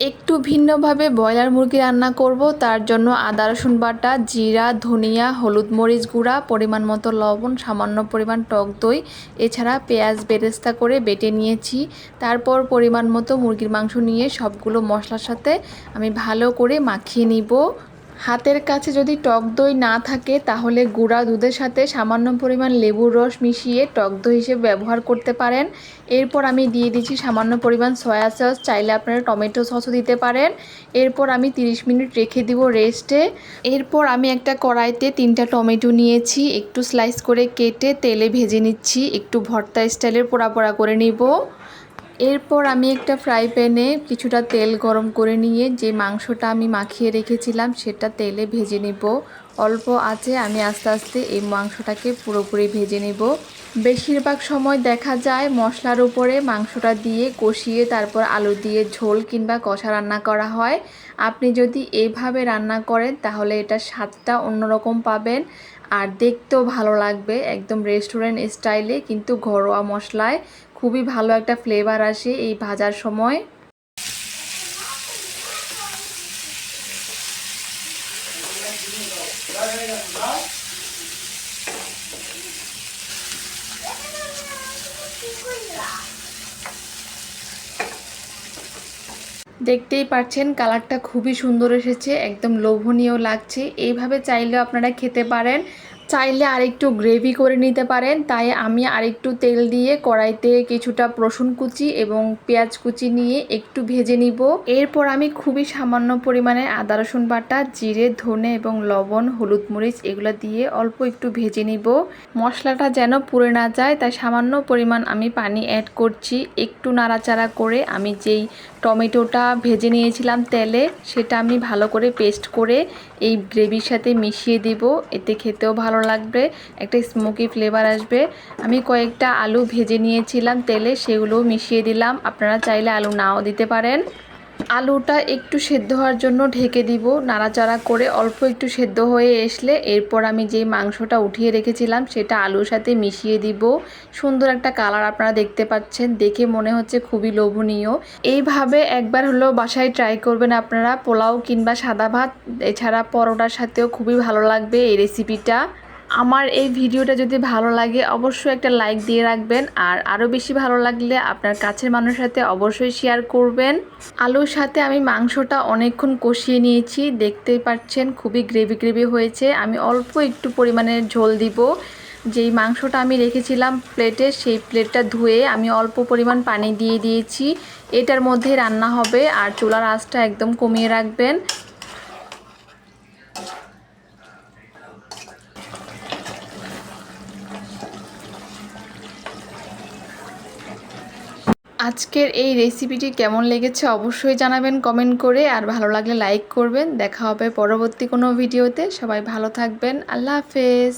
একটু ভিন্নভাবে ব্রয়লার মুরগি রান্না করব। তার জন্য আদা, রসুন বাটা, জিরা, ধনিয়া, হলুদ মরিচ গুঁড়া, পরিমাণ মতো লবণ, সামান্য পরিমাণ টক দই, এছাড়া পেঁয়াজ বেরেস্তা করে বেটে নিয়েছি। তারপর পরিমাণ মতো মুরগির মাংস নিয়ে সবগুলো মশলার সাথে আমি ভালো করে মাখিয়ে নিব। হাতের কাছে যদি টক দই না থাকে, তাহলে গুঁড়া দুধের সাথে সামান্য পরিমাণ লেবুর রস মিশিয়ে টক দই হিসেবে ব্যবহার করতে পারেন। এরপর আমি দিয়ে দিচ্ছি সামান্য পরিমাণ সয়া সস, চাইলে আপনারা টমেটো সসও দিতে পারেন। এরপর আমি 30 মিনিট রেখে দিব রেস্টে। এরপর আমি একটা কড়াইতে তিনটা টমেটো নিয়েছি, একটু স্লাইস করে কেটে তেলে ভেজে নিচ্ছি, একটু ভর্তা স্টাইলের পোড়া পোড়া করে নিব। এরপর আমি একটা ফ্রাই প্যানে কিছুটা তেল গরম করে নিয়ে যে মাংসটা আমি মাখিয়ে রেখেছিলাম, সেটা তেলে ভেজে নিব। অল্প আছে, আমি আস্তে আস্তে এই মাংসটাকে পুরোপুরি ভেজে নেব। বেশিরভাগ সময় দেখা যায় মশলার উপরে মাংসটা দিয়ে কষিয়ে তারপর আলু দিয়ে ঝোল কিংবা কষা রান্না করা হয়। আপনি যদি এইভাবে রান্না করেন, তাহলে এটা স্বাদটা অন্যরকম পাবেন আর দেখতেও ভালো লাগবে, একদম রেস্টুরেন্ট স্টাইলে, কিন্তু ঘরোয়া মশলায় খুবই ভালো একটা ফ্লেভার আসে এই ভাজার সময়। দেখতেই পাচ্ছেন কালারটা খুবই সুন্দর এসেছে একদম লোভনীয় লাগছে। এইভাবে চাইলেও আপনারা খেতে পারেন। চাইলে আরেকটু গ্রেভি করে নিতে পারেন। তাই আমি আরেকটু তেল দিয়ে কড়াইতে কিছুটা রসুন কুচি এবং পেঁয়াজ কুচি নিয়ে একটু ভেজে নিব। এরপর আমি খুবই সামান্য পরিমাণে আদা, রসুন বাটা, জিরে, ধনে এবং লবণ, হলুদ মরিচ এগুলো দিয়ে অল্প একটু ভেজে নিব। মশলাটা যেন পুড়ে না যায়, তাই সামান্য পরিমাণ আমি পানি অ্যাড করছি। একটু নাড়াচাড়া করে আমি যেই টমেটোটা ভেজে নিয়েছিলাম তেলে, সেটা আমি ভালো করে পেস্ট করে এই গ্রেভির সাথে মিশিয়ে দিব। এতে খেতেও ভালো লাগবে, একটা স্মোকি ফ্লেভার আসবে। আমি কয়েকটা আলু ভেজে নিয়েছিলাম তেলে, সেগুলোও মিশিয়ে দিলাম। আপনারা চাইলে আলু নাও দিতে পারেন। আলুটা একটু সেদ্ধ হওয়ার জন্য ঢেকে দিব, নাড়াচাড়া করে অল্প একটু সেদ্ধ হয়ে আসলে এরপর আমি যে মাংসটা উঠিয়ে রেখেছিলাম, সেটা আলুর সাথে মিশিয়ে দিব। সুন্দর একটা কালার আপনারা দেখতে পাচ্ছেন, দেখে মনে হচ্ছে খুবই লোভনীয়। এইভাবে একবার হলো বাসায় ট্রাই করবেন আপনারা, পোলাও কিংবা সাদা ভাত। এছাড়া পরোটার সাথেও খুবই ভালো লাগবে এই রেসিপিটা আমার এই ভিডিওটা যদি ভালো লাগে, অবশ্যই একটা লাইক দিয়ে রাখবেন। আর আরও বেশি ভালো লাগলে আপনার কাছের মানুষের সাথে অবশ্যই শেয়ার করবেন। আলুর সাথে আমি মাংসটা অনেকক্ষণ কষিয়ে নিয়েছি। দেখতেই পাচ্ছেন, খুবই গ্রেভি গ্রেভি হয়েছে। আমি অল্প একটু পরিমাণে ঝোল দিব। যেই মাংসটা আমি রেখেছিলাম প্লেটে সেই প্লেটটা ধুয়ে আমি অল্প পরিমাণ পানি দিয়ে দিয়েছি। এটার মধ্যে রান্না হবে আর চুলার আঁচটা একদম কমিয়ে রাখবেন। আজকের এই রেসিপিটি কেমন লেগেছে অবশ্যই জানাবেন কমেন্ট করে। আর ভালো লাগলে লাইক করবেন। দেখা হবে পরবর্তী কোনো ভিডিওতে সবাই ভালো থাকবেন। আল্লাহ হাফেজ।